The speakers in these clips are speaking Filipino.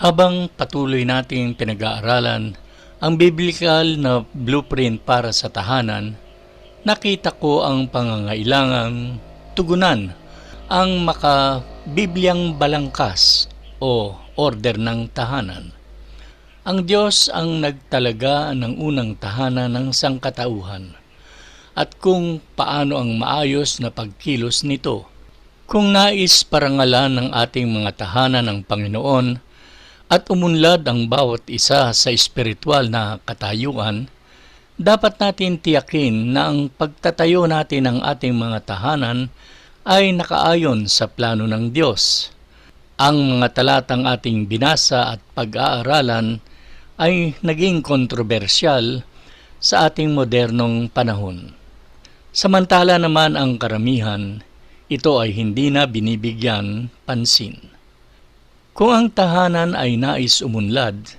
Habang patuloy nating pinag-aaralan ang biblical na blueprint para sa tahanan, nakita ko ang pangangailangang tugunan ang makabibliang balangkas o order ng tahanan. Ang Diyos ang nagtalaga ng unang tahanan ng sangkatauhan at kung paano ang maayos na pagkilos nito. Kung nais parangalan ng ating mga tahanan ng Panginoon at umunlad ang bawat isa sa espiritual na katayuan, dapat natin tiyakin na ang pagtatayo natin ng ating mga tahanan ay nakaayon sa plano ng Diyos. Ang mga talatang ating binasa at pag-aaralan ay naging kontrobersyal sa ating modernong panahon. Samantala naman ang karamihan, ito ay hindi na binibigyan pansin. Kung ang tahanan ay nais umunlad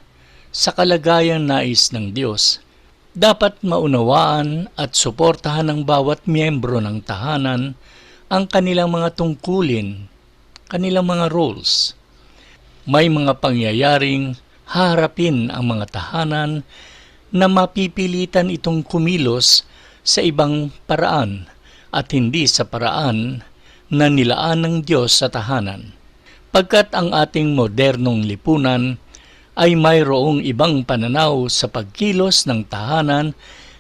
sa kalagayan nais ng Diyos, dapat maunawaan at suportahan ng bawat miyembro ng tahanan ang kanilang mga tungkulin, kanilang mga roles. May mga pangyayaring harapin ang mga tahanan na mapipilitan itong kumilos sa ibang paraan at hindi sa paraan na nilaan ng Diyos sa tahanan. Pagkat ang ating modernong lipunan ay mayroong ibang pananaw sa pagkilos ng tahanan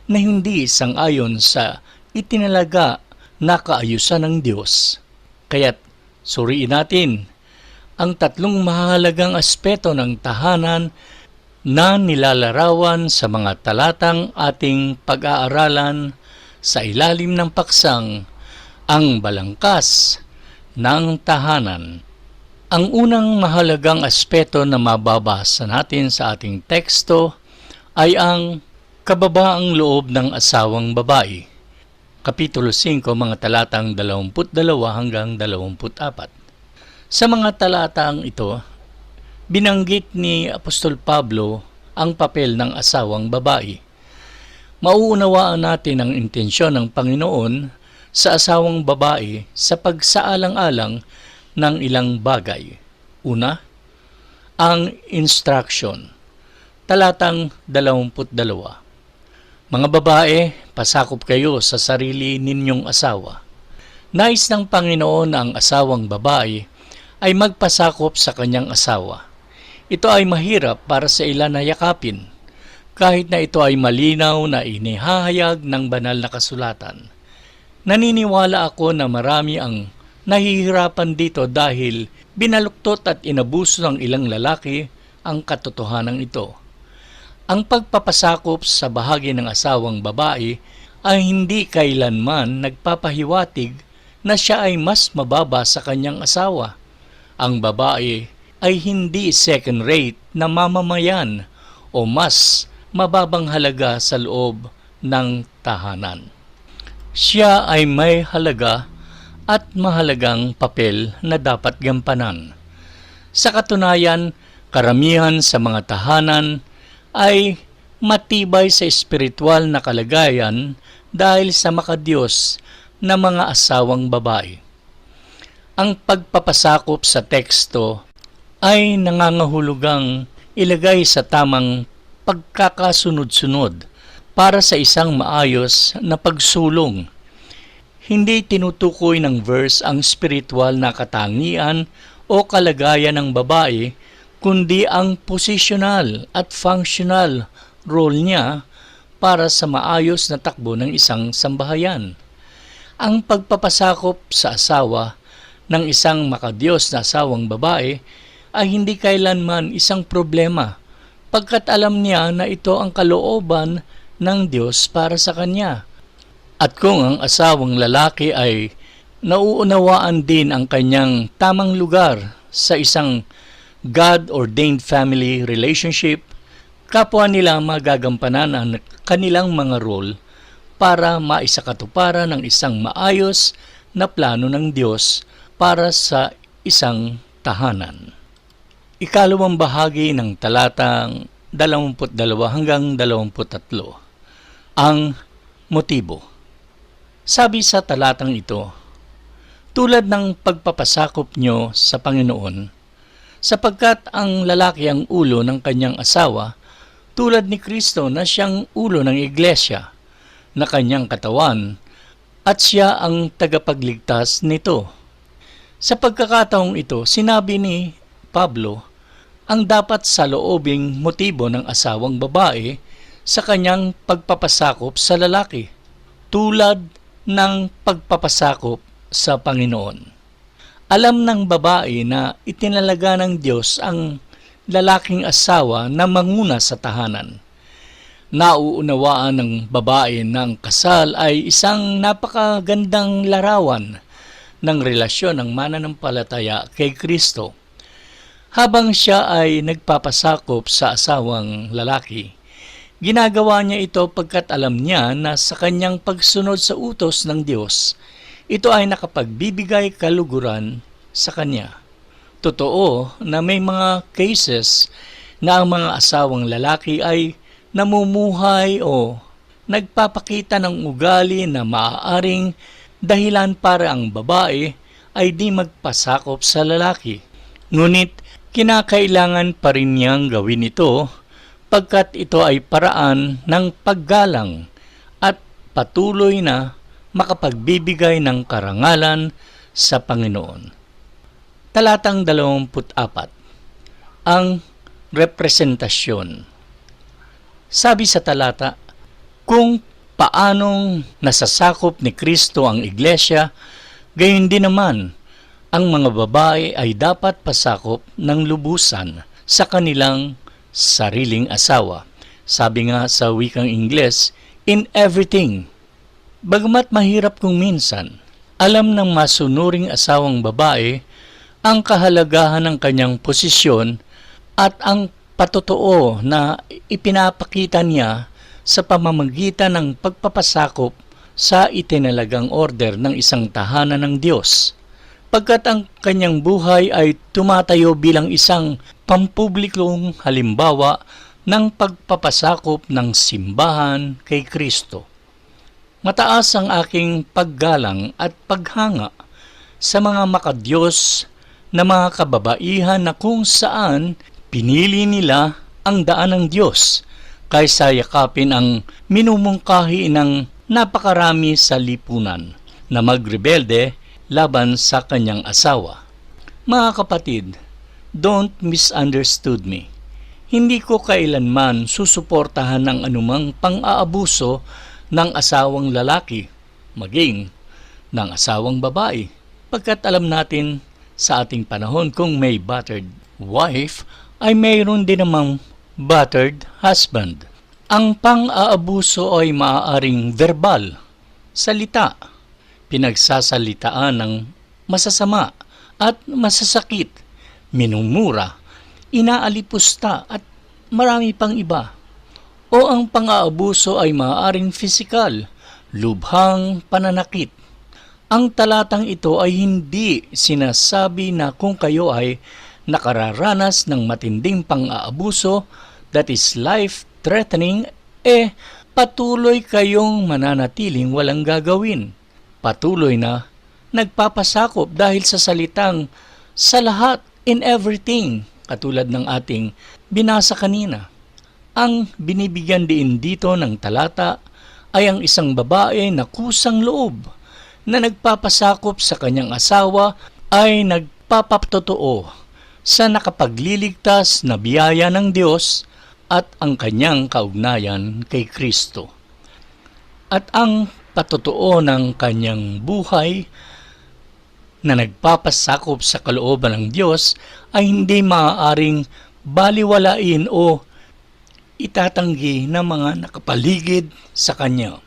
na hindi sang-ayon sa itinalaga na kaayusan ng Diyos. Kaya't suriin natin ang tatlong mahalagang aspeto ng tahanan na nilalarawan sa mga talatang ating pag-aaralan sa ilalim ng paksang ang balangkas ng tahanan. Ang unang mahalagang aspeto na mababasa natin sa ating teksto ay ang kababaang loob ng asawang babae. Kapitulo 5, mga talatang 22 hanggang 24. Sa mga talatang ito, binanggit ni Apostol Pablo ang papel ng asawang babae. Mauunawaan natin ang intensyon ng Panginoon sa asawang babae sa pagsaalang-alang ng ilang bagay. Una, ang instruction. Talatang 22. Mga babae, pasakop kayo sa sarili ninyong asawa. Nais ng Panginoon ang asawang babae ay magpasakop sa kanyang asawa. Ito ay mahirap para sa ilan na yakapin, kahit na ito ay malinaw na inihahayag ng banal na kasulatan. Naniniwala ako na marami ang nahihirapan dito dahil binaluktot at inabuso ng ilang lalaki ang katotohanan ito. Ang pagpapasakop sa bahagi ng asawang babae ay hindi kailanman nagpapahiwatig na siya ay mas mababa sa kanyang asawa ang babae ay hindi second rate na mamamayan o mas mababang halaga sa loob ng tahanan. Siya ay may halaga at mahalagang papel na dapat gampanan. Sa katunayan, karamihan sa mga tahanan ay matibay sa espiritual na kalagayan dahil sa makadiyos na mga asawang babae. Ang pagpapasakop sa teksto ay nangangahulugang ilagay sa tamang pagkakasunod-sunod para sa isang maayos na pagsulong. Hindi tinutukoy ng verse ang spiritual na katangian o kalagayan ng babae, kundi ang positional at functional role niya para sa maayos na takbo ng isang sambahayan. Ang pagpapasakop sa asawa ng isang makadiyos na asawang babae ay hindi kailanman isang problema pagkat alam niya na ito ang kalooban ng Diyos para sa kanya. At kung ang asawang lalaki ay nauunawaan din ang kanyang tamang lugar sa isang God-ordained family relationship, kapwa nila magagampanan ang kanilang mga role para maisakatuparan ng isang maayos na plano ng Diyos para sa isang tahanan. Ikalawang bahagi ng talatang 22 hanggang 23. Ang motibo. Sabi sa talatang ito, tulad ng pagpapasakop nyo sa Panginoon, sapagkat ang lalaki ang ulo ng kanyang asawa, tulad ni Kristo na siyang ulo ng iglesia, na kanyang katawan, at siya ang tagapagligtas nito. Sa pagkakataong ito, sinabi ni Pablo ang dapat sa loobing motibo ng asawang babae sa kanyang pagpapasakop sa lalaki, tulad ng pagpapasakop sa Panginoon. Alam ng babae na itinalaga ng Diyos ang lalaking asawa na manguna sa tahanan. Nauunawaan ng babae ng kasal ay isang napakagandang larawan ng relasyon ng mananampalataya kay Kristo. Habang siya ay nagpapasakop sa asawang lalaki, ginagawa niya ito pagkat alam niya na sa kanyang pagsunod sa utos ng Diyos, ito ay nakapagbibigay kaluguran sa kanya. Totoo na may mga cases na ang mga asawang lalaki ay namumuhay o nagpapakita ng ugali na maaaring dahilan para ang babae ay di magpasakop sa lalaki. Ngunit kinakailangan pa rin niyang gawin ito pagkat ito ay paraan ng paggalang at patuloy na makapagbibigay ng karangalan sa Panginoon. Talatang 24 Ang representasyon sabi sa talata, kung paanong nasasakop ni Kristo ang iglesia, gayon din naman, ang mga babae ay dapat pasakop ng lubusan sa kanilang sariling asawa. Sabi nga sa wikang Ingles, in everything. Bagamat mahirap kung minsan, alam ng masunuring asawang babae ang kahalagahan ng kanyang posisyon at ang patotoo na ipinapakita niya sa pamamagitan ng pagpapasakop sa itinalagang order ng isang tahanan ng Diyos. Pagkat ang kanyang buhay ay tumatayo bilang isang pampublikong halimbawa ng pagpapasakop ng simbahan kay Kristo. Mataas ang aking paggalang at paghanga sa mga makadiyos na mga kababaihan na kung saan Pinili nila ang daan ng Diyos kaysa yakapin ang minumungkahi ng napakarami sa lipunan na magrebelde laban sa kanyang asawa. Mga kapatid, don't misunderstood me. Hindi ko kailanman susuportahan ng anumang pang-aabuso ng asawang lalaki, maging ng asawang babae, pagkat alam natin sa ating panahon kung may battered wife ay mayroon din namang battered husband. Ang pang-aabuso ay maaaring verbal, salita, pinagsasalitaan ng masasama at masasakit, minumura, inaalipusta at marami pang iba. O ang pang-aabuso ay maaaring fisikal, lubhang pananakit. Ang talatang ito ay hindi sinasabi na kung kayo ay nakararanas ng matinding pang-aabuso that is life-threatening, eh patuloy kayong mananatiling walang gagawin. Patuloy na nagpapasakop dahil sa salitang sa lahat in everything katulad ng ating binasa kanina. Ang binibigyan din dito ng talata ay ang isang babae na kusang loob na nagpapasakop sa kanyang asawa ay nagpapatotoo sa nakapagliligtas na biyaya ng Diyos at ang kanyang kaugnayan kay Kristo. At ang patotoo ng kanyang buhay na nagpapasakop sa kalooban ng Diyos ay hindi maaaring baliwalain o itatanggi ng mga nakapaligid sa Kanya.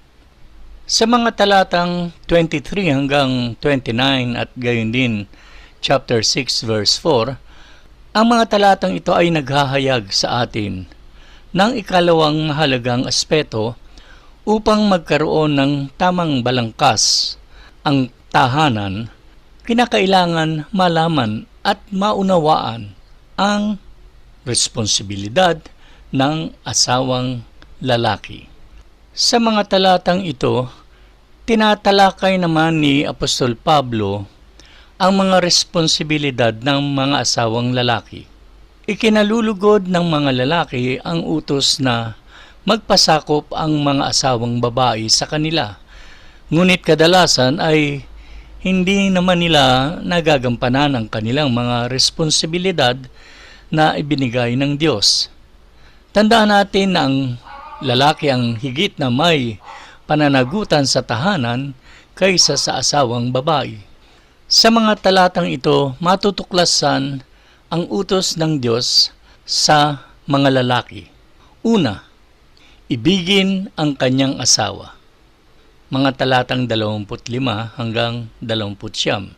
Sa mga talatang 23 hanggang 29 at gayon din chapter 6 verse 4, ang mga talatang ito ay naghahayag sa atin ng ikalawang mahalagang aspeto upang magkaroon ng tamang balangkas ang tahanan, kinakailangan malaman at maunawaan ang responsibilidad ng asawang lalaki. Sa mga talatang ito, tinatalakay naman ni Apostol Pablo ang mga responsibilidad ng mga asawang lalaki. Ikinalulugod ng mga lalaki ang utos na magpasakop ang mga asawang babae sa kanila. Ngunit kadalasan ay hindi naman nila nagagampanan ang kanilang mga responsibilidad na ibinigay ng Diyos. Tandaan natin na ang lalaki ang higit na may pananagutan sa tahanan kaysa sa asawang babae. Sa mga talatang ito, matutuklasan ang utos ng Diyos sa mga lalaki. Una, ibigin ang kanyang asawa. Mga talatang 25 hanggang 29.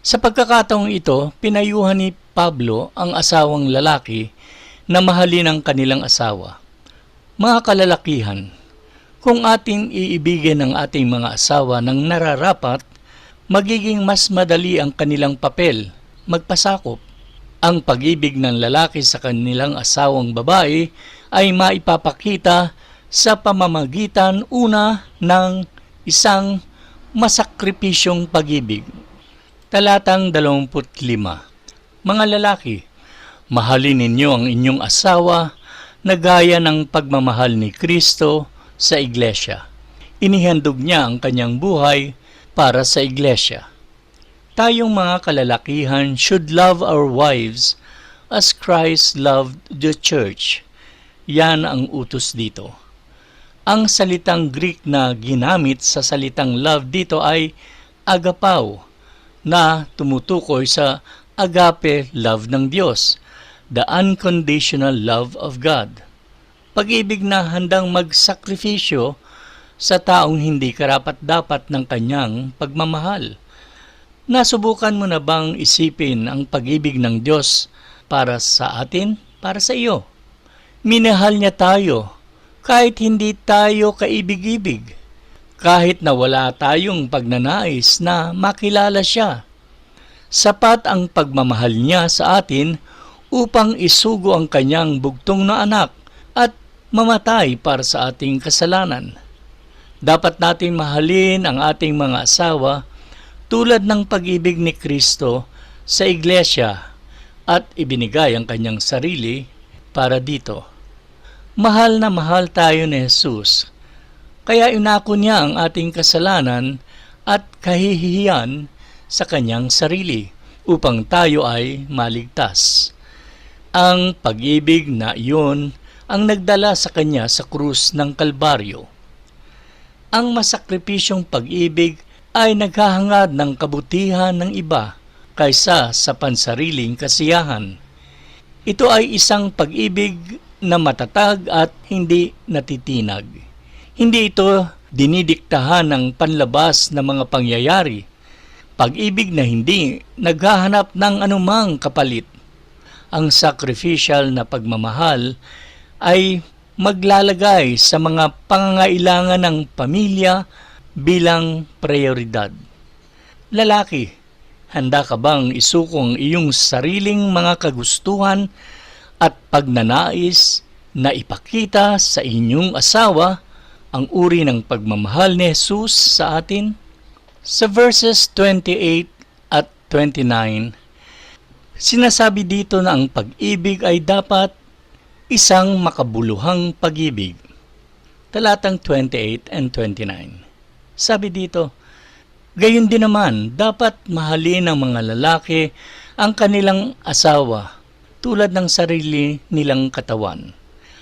Sa pagkakataong ito, pinayuhan ni Pablo ang asawang lalaki na mahalin ang kanilang asawa. Mga kalalakihan, kung ating iibigin ang ating mga asawa ng nararapat, magiging mas madali ang kanilang papel, magpasakop. Ang pag-ibig ng lalaki sa kanilang asawang babae ay maipapakita sa pamamagitan una ng isang masakripisyong pag-ibig. Talatang 25 Mga lalaki, mahalin ninyo ang inyong asawa na gaya ng pagmamahal ni Kristo sa iglesia. Inihandog niya ang kanyang buhay para sa iglesia. Tayong mga kalalakihan should love our wives as Christ loved the church. Yan ang utos dito. Ang salitang Greek na ginamit sa salitang love dito ay agapaw na tumutukoy sa agape love ng Diyos, the unconditional love of God. Pag-ibig na handang magsakripisyo sa taong hindi karapat-dapat ng kanyang pagmamahal. Nasubukan mo na bang isipin ang pag-ibig ng Diyos para sa atin, para sa iyo? Minahal niya tayo kahit hindi tayo kaibig-ibig, kahit na wala tayong pagnanais na makilala siya. Sapat ang pagmamahal niya sa atin upang isugo ang kanyang bugtong na anak at mamatay para sa ating kasalanan. Dapat natin mahalin ang ating mga asawa tulad ng pag-ibig ni Kristo sa iglesia at ibinigay ang kanyang sarili para dito. Mahal na mahal tayo ni Jesus, kaya inako niya ang ating kasalanan at kahihiyan sa kanyang sarili upang tayo ay maligtas. Ang pag-ibig na iyon ang nagdala sa kanya sa krus ng Kalbaryo. Ang masakripisyong pag-ibig ay naghahangad ng kabutihan ng iba kaysa sa pansariling kasiyahan. Ito ay isang pag-ibig na matatag at hindi natitinag. Hindi ito dinidiktahan ng panlabas na mga pangyayari. Pag-ibig na hindi naghahanap ng anumang kapalit. Ang sacrificial na pagmamahal ay maglalagay sa mga pangangailangan ng pamilya bilang prioridad. Lalaki, handa ka bang isuko ang iyong sariling mga kagustuhan at pagnanais na ipakita sa inyong asawa ang uri ng pagmamahal ni Jesus sa atin? Sa verses 28 at 29, sinasabi dito na ang pag-ibig ay dapat isang makabuluhang pag-ibig. Talatang 28 and 29. Sabi dito, Gayon din naman, dapat mahalin ng mga lalaki ang kanilang asawa tulad ng sarili nilang katawan.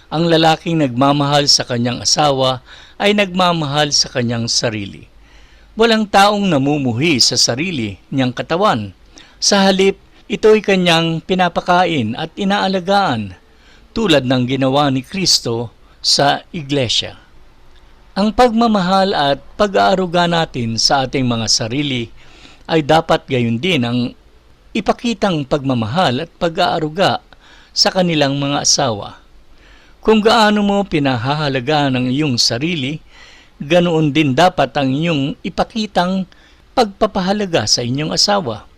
Ang lalaking nagmamahal sa kanyang asawa ay nagmamahal sa kanyang sarili. Walang taong namumuhi sa sarili niyang katawan. Sa halip, ito'y kanyang pinapakain at inaalagaan tulad ng ginawa ni Kristo sa iglesia. Ang pagmamahal at pag-aaruga natin sa ating mga sarili ay dapat gayon din ang ipakitang pagmamahal at pag-aaruga sa kanilang mga asawa. Kung gaano mo pinahahalagaan ang iyong sarili, ganoon din dapat ang iyong ipakitang pagpapahalaga sa inyong asawa.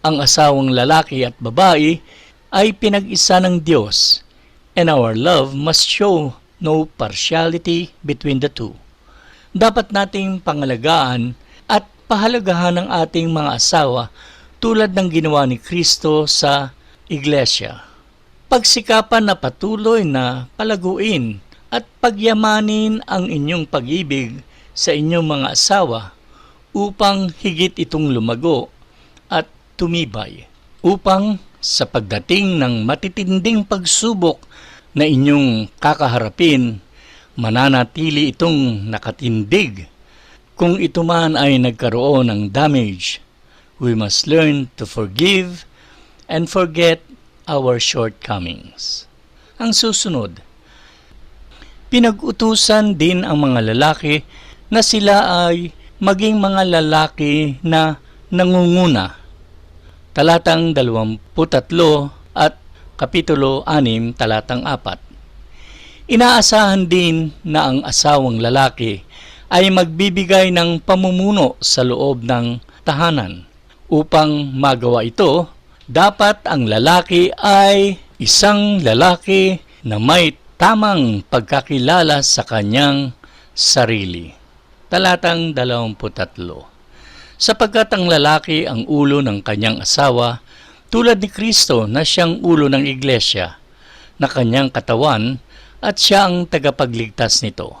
Ang asawang lalaki at babae ay pinag-isa ng Diyos, and our love must show no partiality between the two. Dapat nating pangalagaan at pahalagahan ng ating mga asawa tulad ng ginawa ni Kristo sa Iglesia. Pagsikapan na patuloy na palaguin at pagyamanin ang inyong pag-ibig sa inyong mga asawa upang higit itong lumago at tumibay. Upang sa pagdating ng matitinding pagsubok na inyong kakaharapin, mananatili itong nakatindig. Kung ito man ay nagkaroon ng damage, we must learn to forgive and forget our shortcomings. Ang susunod, pinag-utusan din ang mga lalaki na sila ay maging mga lalaki na nangunguna. Talatang 23 at Kapitulo 6, talatang 4. Inaasahan din na ang asawang lalaki ay magbibigay ng pamumuno sa loob ng tahanan. Upang magawa ito, dapat ang lalaki ay isang lalaki na may tamang pagkakilala sa kanyang sarili. Talatang 23 Sapagkat ang lalaki ang ulo ng kanyang asawa, tulad ni Kristo na siyang ulo ng iglesia, na kanyang katawan at siya ang tagapagligtas nito.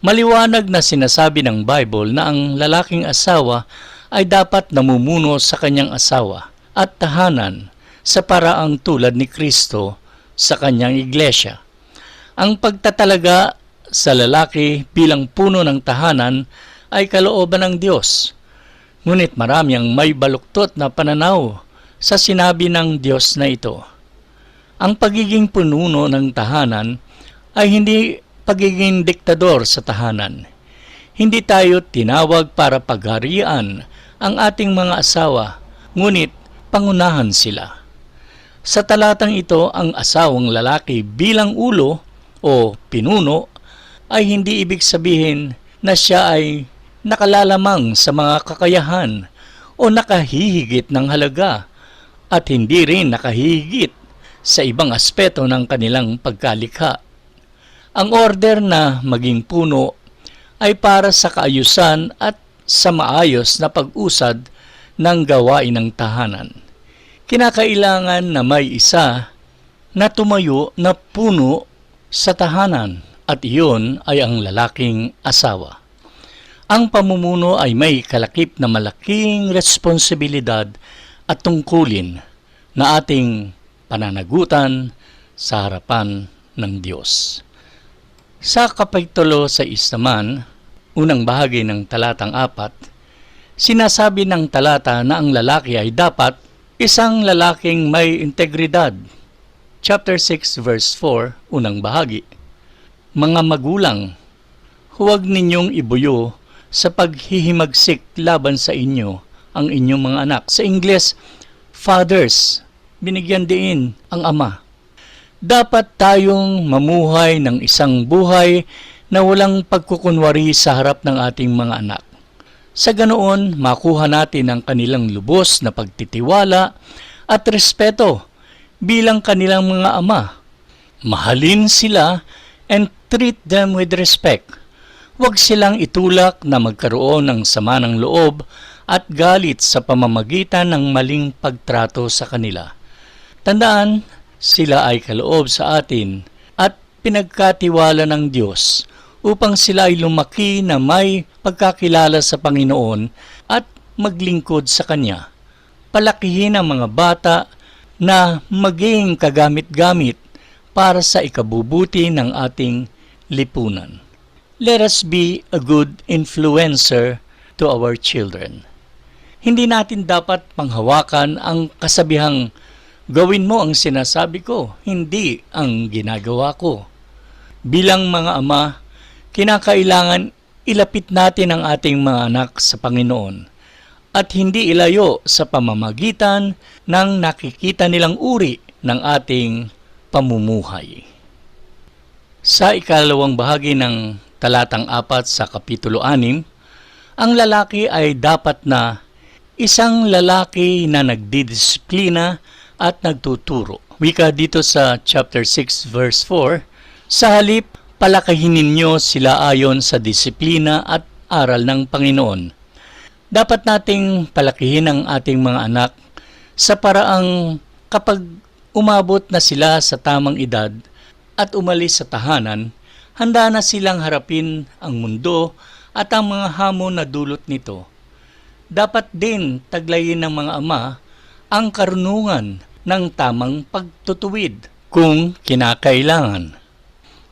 Maliwanag na sinasabi ng Bible na ang lalaking asawa ay dapat namumuno sa kanyang asawa at tahanan sa paraang tulad ni Kristo sa kanyang iglesia. Ang pagtatalaga sa lalaki bilang puno ng tahanan ay kalooban ng Diyos. Ngunit marami ang may baluktot na pananaw sa sinabi ng Diyos na ito. Ang pagiging pununo ng tahanan ay hindi pagiging diktador sa tahanan. Hindi tayo tinawag para pagharian ang ating mga asawa, ngunit pangunahan sila. Sa talatang ito, ang asawang lalaki bilang ulo o pinuno ay hindi ibig sabihin na siya ay nakalalamang sa mga kakayahan o nakahihigit ng halaga at hindi rin nakahigit sa ibang aspeto ng kanilang pagkalikha. Ang order na maging puno ay para sa kaayusan at sa maayos na pag-usad ng gawain ng tahanan. Kinakailangan na may isa na tumayo na puno sa tahanan at iyon ay ang lalaking asawa. Ang pamumuno ay may kalakip na malaking responsibilidad at tungkulin na ating pananagutan sa harapan ng Diyos. Sa Kapitulo sa naman, unang bahagi ng talatang apat, sinasabi ng talata na ang lalaki ay dapat isang lalaking may integridad. Chapter 6 verse 4, unang bahagi. Mga magulang, huwag ninyong ibuyo sa paghihimagsik laban sa inyo ang inyong mga anak. Sa Ingles, fathers, binigyan din ang ama. Dapat tayong mamuhay ng isang buhay na walang pagkukunwari sa harap ng ating mga anak. Sa ganoon, makuha natin ang kanilang lubos na pagtitiwala at respeto bilang kanilang mga ama. Mahalin sila and treat them with respect. Huwag silang itulak na magkaroon ng sama ng loob at galit sa pamamagitan ng maling pagtrato sa kanila. Tandaan, sila ay kaloob sa atin at pinagkatiwala ng Diyos upang sila ay lumaki na may pagkakilala sa Panginoon at maglingkod sa Kanya. Palakihin ang mga bata na maging kagamit-gamit para sa ikabubuti ng ating lipunan. Let us be a good influencer to our children hindi natin dapat panghawakan ang kasabihang gawin mo ang sinasabi ko, hindi ang ginagawa ko. Bilang mga ama, kinakailangan ilapit natin ang ating mga anak sa Panginoon at hindi ilayo sa pamamagitan ng nakikita nilang uri ng ating pamumuhay. Sa ikalawang bahagi ng talatang apat sa Kapitulo 6, ang lalaki ay dapat na Isang lalaki na nagdidisiplina at nagtuturo. Wika dito sa chapter 6 verse 4, Sa halip, palakahin ninyo sila ayon sa disiplina at aral ng Panginoon. Dapat nating palakihin ang ating mga anak sa paraang kapag umabot na sila sa tamang edad at umalis sa tahanan, handa na silang harapin ang mundo at ang mga hamon na dulot nito. Dapat din taglayin ng mga ama ang karunungan ng tamang pagtutuwid kung kinakailangan.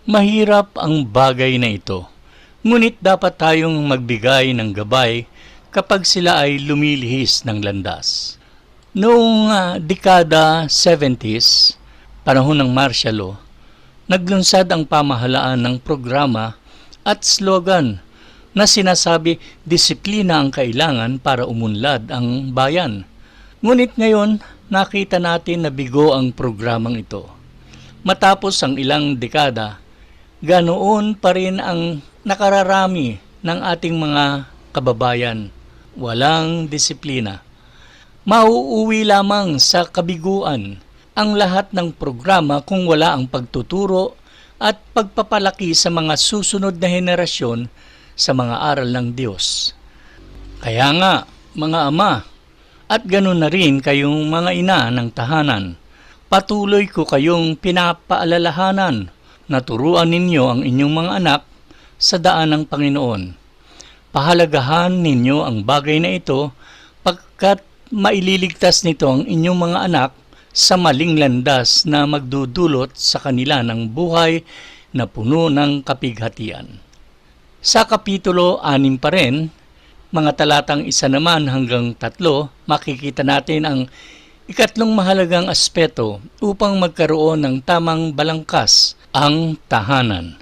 Mahirap ang bagay na ito, ngunit dapat tayong magbigay ng gabay kapag sila ay lumilihis ng landas. Noong ah, dekada 70s, panahon ng martial law, naglunsad ang pamahalaan ng programa at slogan na sinasabi disiplina ang kailangan para umunlad ang bayan. Ngunit ngayon, nakita natin na bigo ang programang ito. Matapos ang ilang dekada, ganoon pa rin ang nakararami ng ating mga kababayan. Walang disiplina. Mauuwi lamang sa kabiguan ang lahat ng programa kung wala ang pagtuturo at pagpapalaki sa mga susunod na henerasyon sa mga aral ng Diyos. Kaya nga, mga ama, at ganun na rin kayong mga ina ng tahanan, patuloy ko kayong pinapaalalahanan na turuan ninyo ang inyong mga anak sa daan ng Panginoon. Pahalagahan ninyo ang bagay na ito pagkat maililigtas nito ang inyong mga anak sa maling landas na magdudulot sa kanila ng buhay na puno ng kapighatian. Sa Kapitulo 6 pa rin, mga talatang isa naman hanggang tatlo, makikita natin ang ikatlong mahalagang aspeto upang magkaroon ng tamang balangkas ang tahanan.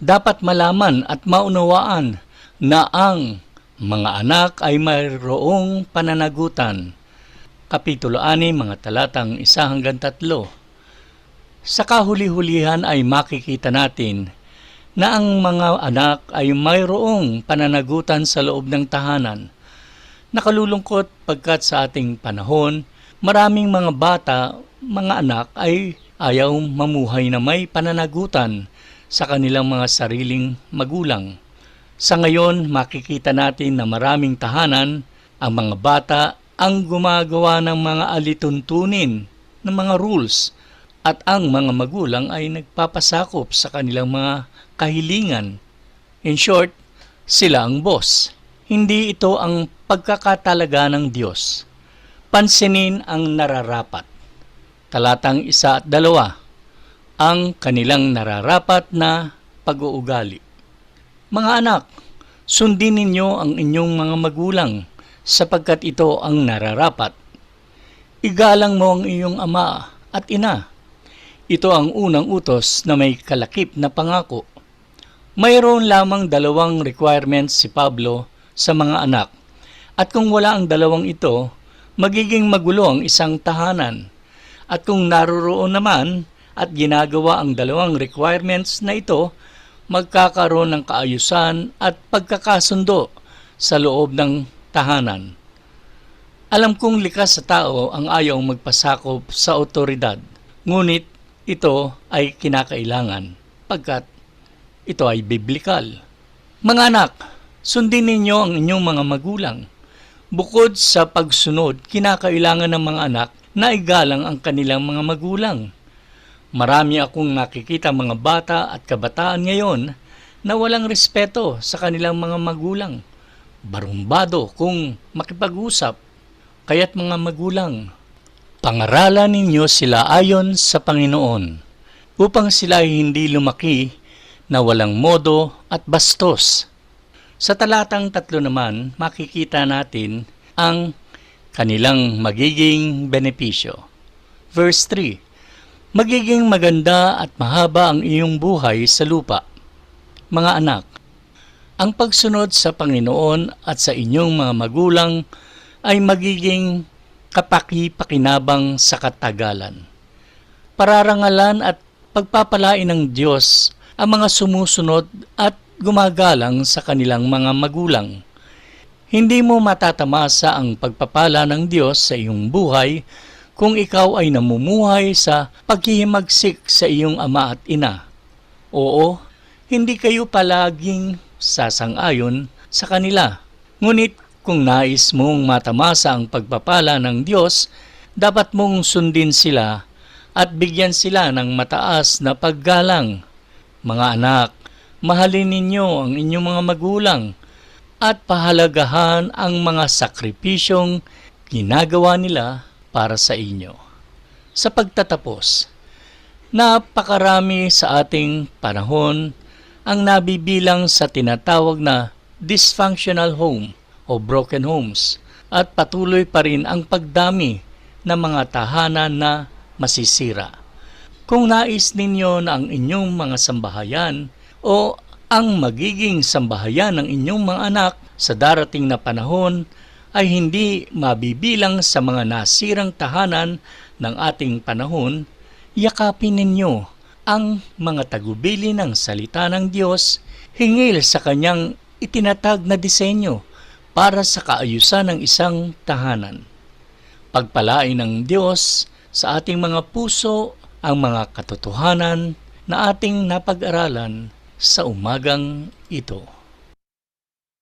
Dapat malaman at maunawaan na ang mga anak ay mayroong pananagutan. Kapitulo 6, mga talatang 1 hanggang 3. Sa kahuli-hulihan ay makikita natin na ang mga anak ay mayroong pananagutan sa loob ng tahanan. Nakalulungkot pagkat sa ating panahon, maraming mga bata, mga anak ay ayaw mamuhay na may pananagutan sa kanilang mga sariling magulang. Sa ngayon, makikita natin na maraming tahanan, ang mga bata ang gumagawa ng mga alituntunin ng mga rules at ang mga magulang ay nagpapasakop sa kanilang mga kahilingan. In short, sila ang boss. Hindi ito ang pagkakatalaga ng Diyos. Pansinin ang nararapat. Talatang isa at dalawa, ang kanilang nararapat na pag-uugali. Mga anak, sundin ninyo ang inyong mga magulang sapagkat ito ang nararapat. Igalang mo ang iyong ama at ina. Ito ang unang utos na may kalakip na pangako. Mayroon lamang dalawang requirements si Pablo sa mga anak. At kung wala ang dalawang ito, magiging magulo ang isang tahanan. At kung naroroon naman at ginagawa ang dalawang requirements na ito, magkakaroon ng kaayusan at pagkakasundo sa loob ng tahanan. Alam kong likas sa tao ang ayaw magpasakop sa otoridad, ngunit ito ay kinakailangan pagkat ito ay biblikal. Mga anak, sundin ninyo ang inyong mga magulang. Bukod sa pagsunod, kinakailangan ng mga anak na igalang ang kanilang mga magulang. Marami akong nakikita mga bata at kabataan ngayon na walang respeto sa kanilang mga magulang. Barumbado kung makipag-usap. Kaya't mga magulang, pangaralan ninyo sila ayon sa Panginoon upang sila ay hindi lumaki na walang modo at bastos. Sa talatang tatlo naman, makikita natin ang kanilang magiging benepisyo. Verse 3, Magiging maganda at mahaba ang iyong buhay sa lupa. Mga anak, ang pagsunod sa Panginoon at sa inyong mga magulang ay magiging kapaki-pakinabang sa katagalan. Pararangalan at pagpapalain ng Diyos ang mga sumusunod at gumagalang sa kanilang mga magulang. Hindi mo matatamasa ang pagpapala ng Diyos sa iyong buhay kung ikaw ay namumuhay sa paghihimagsik sa iyong ama at ina. Oo, hindi kayo palaging sasang-ayon sa kanila. Ngunit Kung nais mong matamasa ang pagpapala ng Diyos, dapat mong sundin sila at bigyan sila ng mataas na paggalang. Mga anak, mahalin ninyo ang inyong mga magulang at pahalagahan ang mga sakripisyong ginagawa nila para sa inyo. Sa pagtatapos, napakarami sa ating panahon ang nabibilang sa tinatawag na dysfunctional home o broken homes at patuloy pa rin ang pagdami ng mga tahanan na masisira. Kung nais ninyo na ang inyong mga sambahayan o ang magiging sambahayan ng inyong mga anak sa darating na panahon ay hindi mabibilang sa mga nasirang tahanan ng ating panahon, yakapin ninyo ang mga tagubili ng salita ng Diyos hingil sa kanyang itinatag na disenyo para sa kaayusan ng isang tahanan. Pagpalain ng Diyos sa ating mga puso ang mga katotohanan na ating napag-aralan sa umagang ito.